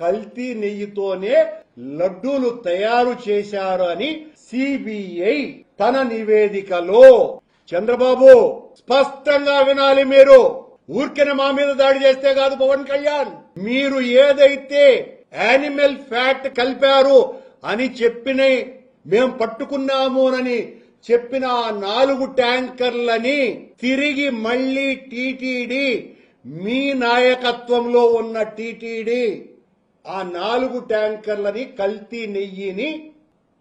కల్తీ నెయ్యితోనే లడ్డూలు తయారు చేశారు అని సిబిఐ తన నివేదికలో చంద్రబాబు స్పష్టంగా వినాలి మీరు. ఊరికెన మా మీద దాడి చేస్తే కాదు పవన్ కళ్యాణ్. మీరు ఏదైతే యానిమల్ ఫ్యాట్ కలిపారు అని చెప్పిన మేం పట్టుకున్నామోనని చెప్పిన ఆ నాలుగు ట్యాంకర్లని తిరిగి మళ్ళీ టీటీడీ మీ నాయకత్వంలో ఉన్న టీటీడీ ఆ నాలుగు ట్యాంకర్లని కల్తీ నెయ్యిని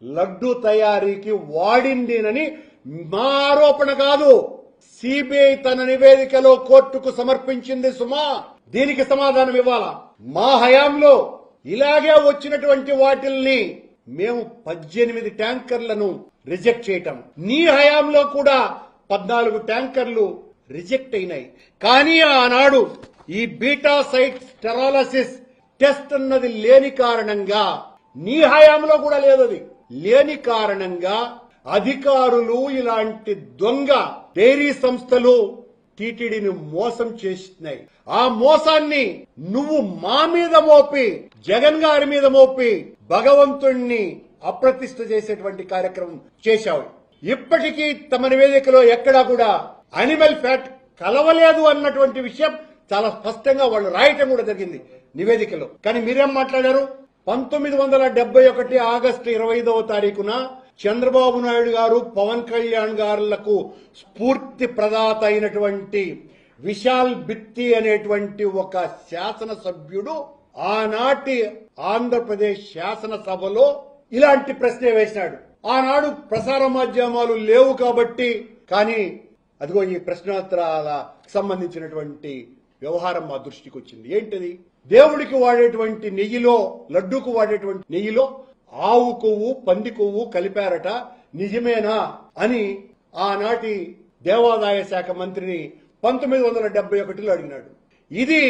లడ్డు తయారీకి వాడిందినని మా ఆరోపణ కాదు. సిబిఐ తన నివేదికలో కోర్టుకు సమర్పించింది సుమా. దీనికి సమాధానం ఇవ్వాలా? మా హయాంలో ఇలాగే వచ్చినటువంటి వాటిల్ని మేము పద్దెనిమిది ట్యాంకర్లను రిజెక్ట్ చేయటం. నీ హయాంలో కూడా పద్నాలుగు ట్యాంకర్లు రిజెక్ట్ అయినాయి. కానీ ఆనాడు ఈ బీటా సైట్ స్టెరాలసిస్ టెస్ట్ అన్నది లేని కారణంగా నీ హయాంలో కూడా లేదు అది లేని కారణంగా అధికారులు ఇలాంటి దొంగ డైరీ సంస్థలు టీటీడీని మోసం చేస్తున్నాయి ఆ మోసాన్ని నువ్వు మా మీద మోపి జగన్ గారి మీద మోపి భగవంతుణ్ణి అప్రతిష్ట చేసేటువంటి కార్యక్రమం చేశావు. ఇప్పటికీ తమ నివేదికలో ఎక్కడా కూడా అనిమల్ ఫ్యాట్ కలవలేదు అన్నటువంటి విషయం చాలా స్పష్టంగా వాళ్ళు రాయటం కూడా జరిగింది. నివేదికలో. కానీ మీరేం మాట్లాడారు? పంతొమ్మిది వందల డెబ్బై ఒకటి ఆగస్టు ఇరవై ఐదవ తారీఖున చంద్రబాబు నాయుడు గారు పవన్ కళ్యాణ్ గారులకు స్ఫూర్తి ప్రదాత అయినటువంటి విశాల్ బిత్తి అనేటువంటి ఒక శాసనసభ్యుడు ఆనాటి ఆంధ్రప్రదేశ్ శాసనసభలో ఇలాంటి ప్రశ్న వేశాడు. ఆనాడు ప్రసార మాధ్యమాలు లేవు కాబట్టి కానీ అదిగో ఈ ప్రశ్నోత్తరాల సంబంధించినటువంటి వ్యవహారం మా దృష్టికి వచ్చింది. ఏంటది? దేవుడికి వాడేటువంటి నెయ్యిలో లడ్డూకు వాడేటువంటి నెయ్యిలో ఆవు కొవ్వు పంది కొవ్వు కలిపారట. నిజమేనా అని ఆనాటి దేవాదాయ శాఖ మంత్రిని పంతొమ్మిది వందల డెబ్బై ఒకటిలో అడిగినాడు. ఇది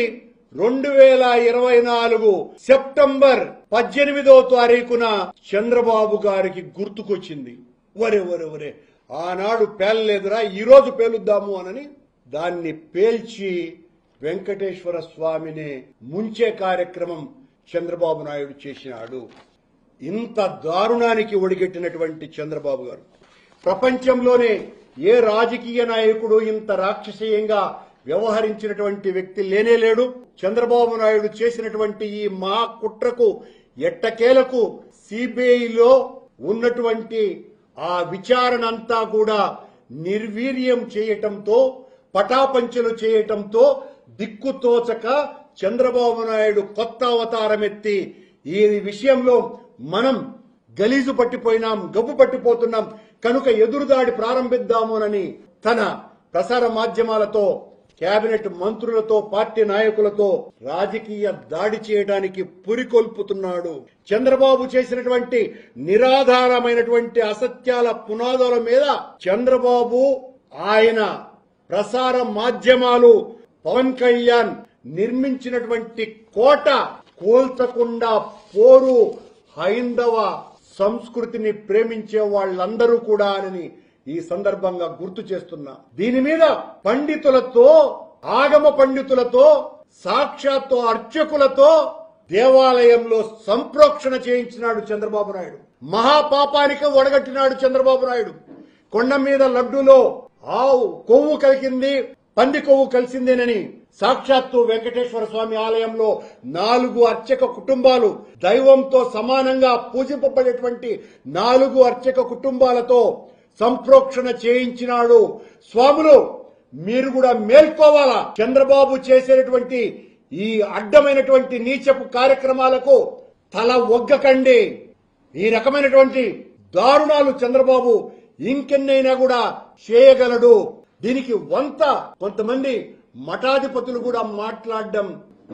రెండు వేల ఇరవై నాలుగు సెప్టెంబర్ పద్దెనిమిదో తారీఖున చంద్రబాబు గారికి గుర్తుకొచ్చింది. ఒరే ఒరే ఒరే ఆనాడు పేలలేదురా ఈ రోజు పేలుద్దాము అనని దాన్ని పేల్చి వెంకటేశ్వర స్వామిని ముంచే కార్యక్రమం చంద్రబాబు నాయుడు చేసినాడు. ఇంత దారుణానికి ఒడిగట్టినటువంటి చంద్రబాబు గారు. ప్రపంచంలోనే ఏ రాజకీయ నాయకుడు ఇంత రాక్షసీయంగా వ్యవహరించినటువంటి వ్యక్తి లేనే లేడు. చంద్రబాబు నాయుడు చేసినటువంటి ఈ మా కుట్రకు ఎట్టకేలకు సిబిఐలో ఉన్నటువంటి ఆ విచారణ అంతా కూడా నిర్వీర్యం చేయటంతో పటాపంచలు చేయటంతో దిక్కుతోచక చంద్రబాబు నాయుడు కొత్త అవతారం ఎత్తి ఈ విషయంలో మనం గలీజు పట్టిపోయినాం గబ్బు పట్టిపోతున్నాం. కనుక ఎదురుదాడి ప్రారంభిద్దామోనని తన ప్రసార మాధ్యమాలతో కేబినెట్ మంత్రులతో పార్టీ నాయకులతో రాజకీయ దాడి చేయడానికి పురికొల్పుతున్నాడు. చంద్రబాబు చేసినటువంటి నిరాధారమైనటువంటి అసత్యాల పునాదుల మీద చంద్రబాబు ఆయన ప్రసార మాధ్యమాలు పవన్ కళ్యాణ్ నిర్మించినటువంటి కోట కోల్చకుండా పోరు హైందవ సంస్కృతిని ప్రేమించే వాళ్ళందరూ కూడా అని ఈ సందర్భంగా గుర్తు చేస్తున్నా. దీని మీద పండితులతో ఆగమ పండితులతో సాక్షాత్తు అర్చకులతో దేవాలయంలో సంప్రోక్షణ చేయించినాడు చంద్రబాబు నాయుడు. మహాపాపానికి ఒడగట్టినాడు చంద్రబాబు నాయుడు. కొండ మీద లడ్డులో ఆవు కొవ్వు కలిగింది. పంది కొవ్వు కలిసిందేనని సాక్షాత్తు వెంకటేశ్వర స్వామి ఆలయంలో నాలుగు అర్చక కుటుంబాలు దైవంతో సమానంగా పూజింపబడేటువంటి నాలుగు అర్చక కుటుంబాలతో సంప్రోక్షణ చేయించినాడు. స్వాములు మీరు కూడా మేల్కోవాలా? చంద్రబాబు చేసేటువంటి ఈ అడ్డమైనటువంటి నీచపు కార్యక్రమాలకు తల ఒగ్గకండి. ఈ రకమైనటువంటి దారుణాలు చంద్రబాబు ఇంకెన్నైనా కూడా చేయగలడు. దీనికి వంత కొంతమంది మఠాధిపతులు కూడా మాట్లాడడం